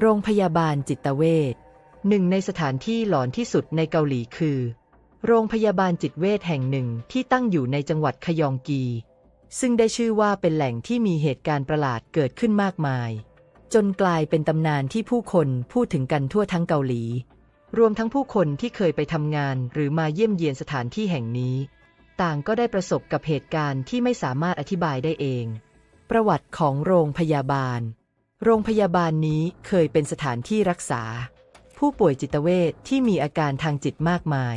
โรงพยาบาลจิตเวชหนึ่งในสถานที่หลอนที่สุดในเกาหลีคือ โรงพยาบาลจิตเวชแห่งหนึ่งที่ตั้งอยู่ในจังหวัดขยองกี ซึ่งได้ชื่อว่าเป็นแหล่งที่มีเหตุการณ์ประหลาดเกิดขึ้นมากมาย จนกลายเป็นตำนานที่ผู้คนพูดถึงกันทั่วทั้งเกาหลี รวมทั้งผู้คนที่เคยไปทำงานหรือมาเยี่ยมเยียนสถานที่แห่งนี้ ต่างก็ได้ประสบกับเหตุการณ์ที่ไม่สามารถอธิบายได้เอง ประวัติของโรงพยาบาล โรงพยาบาลนี้เคยเป็นสถานที่รักษา ผู้ป่วยจิตเวชที่มีอาการทางจิตมากมาย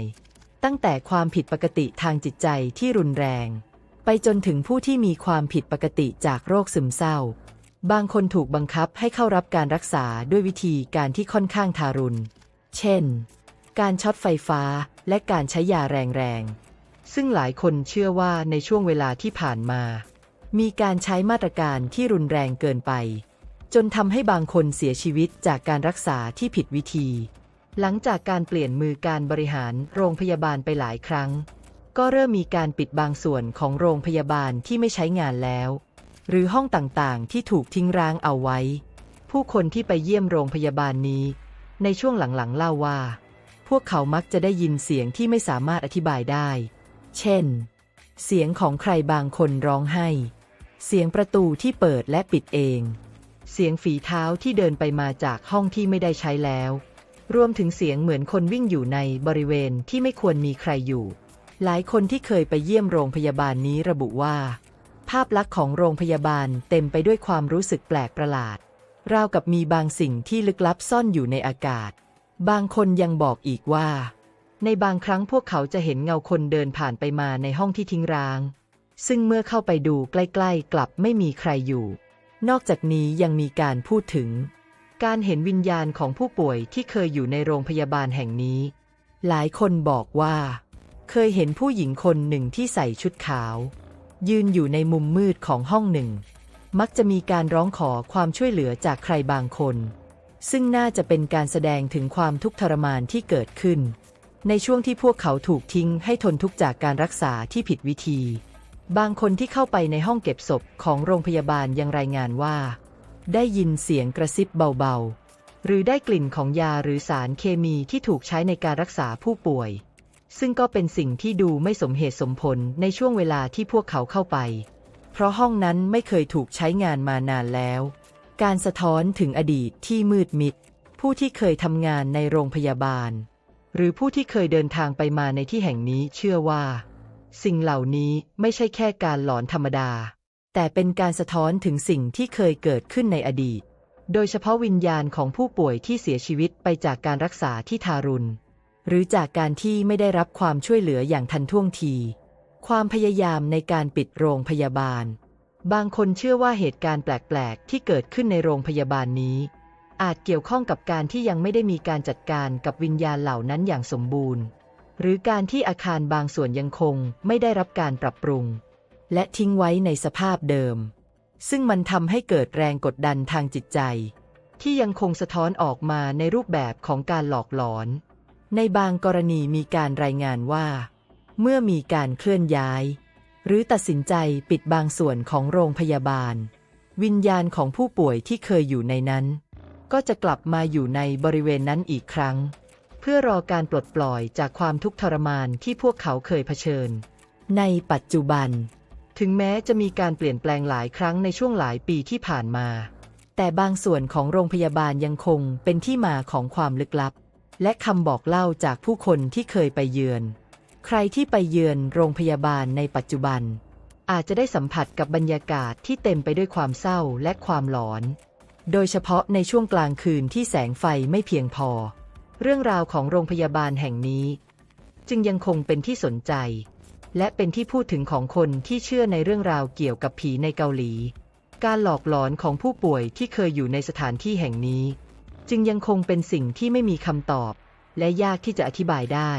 ตั้งแต่ความผิดปกติทางจิตใจที่รุนแรง ไปจนถึงผู้ที่มีความผิดปกติจากโรคซึมเศร้า บางคนถูกบังคับให้เข้ารับการรักษาด้วยวิธีการที่ค่อนข้างทารุณ เช่น การช็อตไฟฟ้าและการใช้ยาแรงๆ ซึ่งหลายคนเชื่อว่าในช่วงเวลาที่ผ่านมา มีการใช้มาตรการที่รุนแรงเกินไป จนทำให้บางคนเสียชีวิตจากการรักษาที่ผิดวิธี หลังจากการเปลี่ยนมือการบริหารโรงพยาบาลไปหลายครั้ง ก็เริ่มมีการปิดบางส่วนของโรงพยาบาลที่ไม่ใช้งานแล้ว หรือห้องต่างๆ ที่ถูกทิ้งร้างเอาไว้ ผู้คนที่ไปเยี่ยมโรงพยาบาลนี้ ในช่วงหลังๆเล่าว่า พวกเขามักจะได้ยินเสียงที่ไม่สามารถอธิบายได้ เช่น เสียงของใครบางคนร้องไห้ เสียงประตูที่เปิดและปิดเอง เสียงฝีเท้าที่เดินไปมาจากห้องที่ไม่ได้ใช้แล้ว รวมถึงเสียงเหมือนคนวิ่งอยู่ในบริเวณที่ไม่ควรมีใครอยู่ หลายคนที่เคยไปเยี่ยมโรงพยาบาลนี้ระบุว่า ภาพลักษณ์ของโรงพยาบาลเต็มไปด้วยความรู้สึกแปลกประหลาด ราวกับมีบางสิ่งที่ลึกลับซ่อนอยู่ในอากาศ บางคนยังบอกอีกว่า ในบางครั้งพวกเขาจะเห็นเงาคนเดินผ่านไปมาในห้องที่ทิ้งร้าง ซึ่งเมื่อเข้าไปดูใกล้ ๆ กลับไม่มีใครอยู่ นอกจากนี้ยังมีการพูดถึง การเห็นวิญญาณของผู้ป่วยที่เคยอยู่ในโรงพยาบาลแห่งนี้ หลายคนบอกว่า เคยเห็นผู้หญิงคนหนึ่งที่ใส่ชุดขาว ยืนอยู่ในมุมมืดของห้องหนึ่ง มักจะมีการร้องขอความช่วยเหลือจากใครบางคน ซึ่งน่าจะเป็นการแสดงถึงความทุกข์ทรมานที่เกิดขึ้น ในช่วงที่พวกเขาถูกทิ้งให้ทนทุกข์จากการรักษาที่ผิดวิธี บางคนที่เข้าไปในห้องเก็บศพของโรงพยาบาลยังรายงานว่า ได้ยินเสียงกระซิบเบาๆ หรือได้กลิ่นของยาหรือสารเคมีที่ถูกใช้ในการรักษาผู้ป่วย ซึ่งก็เป็นสิ่งที่ดูไม่สมเหตุสมผลในช่วงเวลาที่พวกเขาเข้าไป เพราะห้องนั้นไม่เคยถูกใช้งานมานานแล้ว การสะท้อนถึงอดีตที่มืดมิด ผู้ที่เคยทำงานในโรงพยาบาล หรือผู้ที่เคยเดินทางไปมาในที่แห่งนี้เชื่อว่า สิ่งเหล่านี้ไม่ใช่แค่การหลอนธรรมดา แต่เป็นการสะท้อนถึงสิ่งที่เคยเกิดขึ้นในอดีต โดยเฉพาะวิญญาณของผู้ป่วยที่เสียชีวิตไปจากการรักษาที่ทารุณ หรือจากการที่ไม่ได้รับความช่วยเหลืออย่างทันท่วงที ความพยายามในการปิดโรงพยาบาล บางคนเชื่อว่าเหตุการณ์แปลก ๆ ที่เกิดขึ้นในโรงพยาบาลนี้ อาจเกี่ยวข้องกับการที่ยังไม่ได้มีการจัดการกับวิญญาณเหล่านั้นอย่างสมบูรณ์ หรือการที่อาคารบางส่วนยังคงไม่ได้รับการปรับปรุง และทิ้งไว้ในสภาพเดิม ซึ่งมันทำให้เกิดแรงกดดันทางจิตใจ ที่ยังคงสะท้อนออกมาในรูปแบบของการหลอกหลอน ในบางกรณีมีการรายงานว่า เมื่อมีการเคลื่อนย้าย หรือตัดสินใจปิดบางส่วนของโรงพยาบาล วิญญาณของผู้ป่วยที่เคยอยู่ในนั้น ก็จะกลับมาอยู่ในบริเวณนั้นอีกครั้ง เพื่อรอการปลดปล่อยจากความทุกข์ทรมานที่พวกเขาเคยเผชิญ ในปัจจุบัน ถึงแม้จะมีการเปลี่ยนแปลงหลายครั้งในช่วงหลายปีที่ผ่านมา แต่บางส่วนของโรงพยาบาลยังคงเป็นที่มาของความลึกลับ และคำบอกเล่าจากผู้คนที่เคยไปเยือน ใครที่ไปเยือนโรงพยาบาลในปัจจุบัน อาจจะได้สัมผัสกับบรรยากาศที่เต็มไปด้วยความเศร้าและความหลอน โดยเฉพาะในช่วงกลางคืนที่แสงไฟไม่เพียงพอ เรื่องราวของโรงพยาบาลแห่งนี้ จึงยังคงเป็นที่สนใจ และเป็นที่พูดถึงของคนที่เชื่อในเรื่องราวเกี่ยวกับผีในเกาหลี การหลอกหลอนของผู้ป่วยที่เคยอยู่ในสถานที่แห่งนี้ จึงยังคงเป็นสิ่งที่ไม่มีคำตอบ และยากที่จะอธิบายได้